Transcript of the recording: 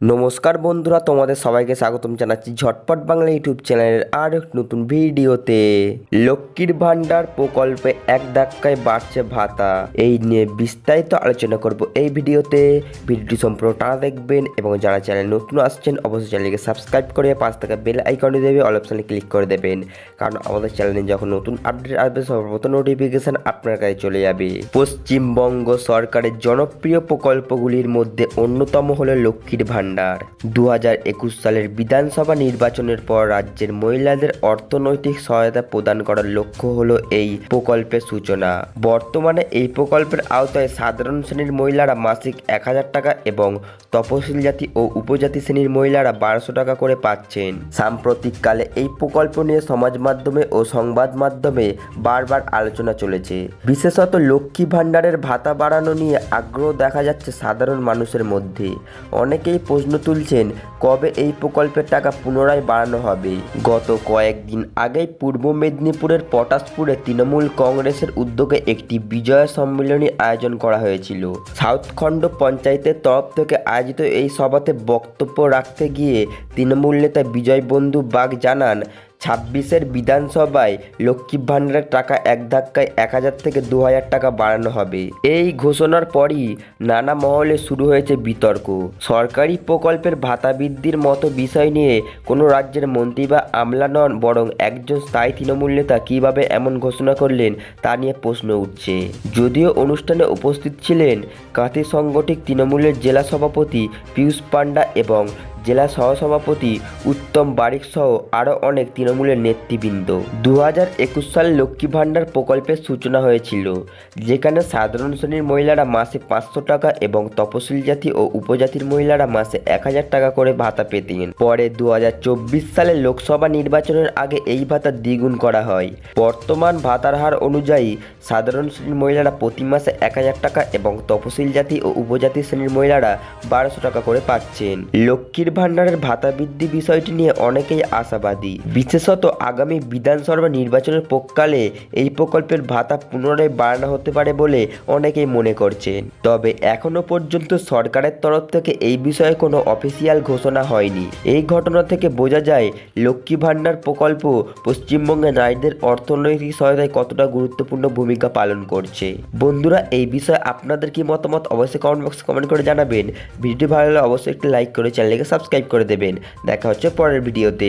নমস্কার বন্ধুরা, তোমাদের সবাইকে স্বাগতম জানাচ্ছি ঝটপট বাংলা ইউটিউব চ্যানেলের আর এক নতুন ভিডিওতে। লক্ষ্মীর ভান্ডার প্রকল্পে এক ধাক্কায় বাড়ছে ভাতা। এই নিয়ে বিস্তারিত আলোচনা করব এই ভিডিওতে। ভিডিওটি সম্পূর্ণ টানা দেখবেন এবং যারা চ্যানেল নতুন আসছেন, অবশ্যই চ্যানেলকে সাবস্ক্রাইব করে পাঁচ টাকা বেল আইকনে দেবে, অল অপশানে ক্লিক করে দেবেন। কারণ আমাদের চ্যানেলে যখন নতুন আপডেট আসবে, সর্বপ্রথম নোটিফিকেশন আপনার কাছে চলে যাবে। পশ্চিমবঙ্গ সরকারের জনপ্রিয় প্রকল্পগুলির মধ্যে অন্যতম হলো লক্ষ্মীর ভান্ডার দু সালের বিধানসভা নির্বাচনের পর রাজ্যের মহিলাদের অর্থনৈতিক সহায়তা প্রদান করার লক্ষ্য হল এই প্রকল্পের সূচনা। বর্তমানে এই প্রকল্পের আওতায় সাধারণ শ্রেণির মহিলারা মাসিক এক হাজার টাকা এবং তপশিল জাতি ও উপজাতি শ্রেণির মহিলারা বারোশো টাকা করে পাচ্ছেন। সাম্প্রতিককালে এই প্রকল্প নিয়ে সমাজ মাধ্যমে ও সংবাদ মাধ্যমে বারবার আলোচনা চলেছে। বিশেষত লক্ষ্মী ভাণ্ডারের ভাতা বাড়ানো নিয়ে আগ্রহ দেখা যাচ্ছে সাধারণ মানুষের মধ্যে। অনেকেই প্রশ্ন তুলছেন, কবে এই প্রকল্পের টাকা পুনরায় বাড়ানো হবে? গত কয়েকদিন আগেই পূর্ব মেদিনীপুরের পটাশপুরে তৃণমূল কংগ্রেসের উদ্যোগে একটি বিজয় সম্মেলনী আয়োজন করা হয়েছিল। সাউথখণ্ড পঞ্চায়েতের তরফ থেকে আয়োজিত এই সভাতে বক্তব্য রাখতে গিয়ে তৃণমূল নেতা বিজয় বন্ধু বাগ জানান ছাব্বিশের বিধানসভায় লক্ষ্মী ভাণ্ডারের টাকা এক ধাক্কায় এক হাজার থেকে দু হাজার টাকা বাড়ানো হবে। এই ঘোষণার পরই নানা মহলে শুরু হয়েছে বিতর্ক। সরকারি প্রকল্পের ভাতা বৃদ্ধির মতো বিষয় নিয়ে কোনো রাজ্যের মন্ত্রী বা আমলা নন, বরং একজন স্থায়ী তৃণমূল নেতা কীভাবে এমন ঘোষণা করলেন তা নিয়ে প্রশ্ন উঠছে। যদিও অনুষ্ঠানে উপস্থিত ছিলেন কাঁথি সংগঠিত তৃণমূলের জেলা সভাপতি পীয়ূষ পান্ডা এবং জেলা সহসভাপতি উত্তম বারিক সহ আরও অনেক তৃণমূলের নেতৃবৃন্দ। দু হাজার একুশ সালে লক্ষ্মী ভাণ্ডার প্রকল্পের সূচনা হয়েছিল, যেখানে সাধারণ শ্রেণির মহিলারা মাসে পাঁচশো টাকা এবং তপশিল জাতি ও উপজাতির মহিলারা মাসে এক হাজার টাকা করে ভাতা পেতেন। পরে দু হাজার চব্বিশ সালে লোকসভা নির্বাচনের আগে এই ভাতা দ্বিগুণ করা হয়। বর্তমান ভাতার হার অনুযায়ী সাধারণ শ্রেণির মহিলারা প্রতি মাসে এক হাজার টাকা এবং তপশিল জাতি ও উপজাতি শ্রেণির মহিলারা বারোশো টাকা করে পাচ্ছেন। লক্ষ্মীর ভাণ্ডারের ভাতা বৃদ্ধি বিষয়টি নিয়ে অনেকেই আশাবাদী। বিশেষত আগামী বিধানসভা নির্বাচনের পক্ষকালে এই প্রকল্পের ভাতা পুনরায় বাড়ানো হতে পারে বলে অনেকেই মনে করছেন। তবে এখনও পর্যন্ত সরকারের তরফ থেকে এই বিষয়ে কোনো অফিসিয়াল ঘোষণা হয়নি। এই ঘটনা থেকে বোঝা যায়, লক্ষ্মী ভাণ্ডার প্রকল্প পশ্চিমবঙ্গে নারীদের অর্থনৈতিক সহায়তায় কতটা গুরুত্বপূর্ণ ভূমিকা পালন করছে। বন্ধুরা, এই বিষয়ে আপনাদের কি মতামত অবশ্যই কমেন্ট বক্সে কমেন্ট করে জানাবেন। ভিডিওটি ভালো লাগলে অবশ্যই একটি লাইক করে চ্যানেলকে সাবস্ক্রাইব করে দেবেন। দেখা হচ্ছে পরের ভিডিওতে।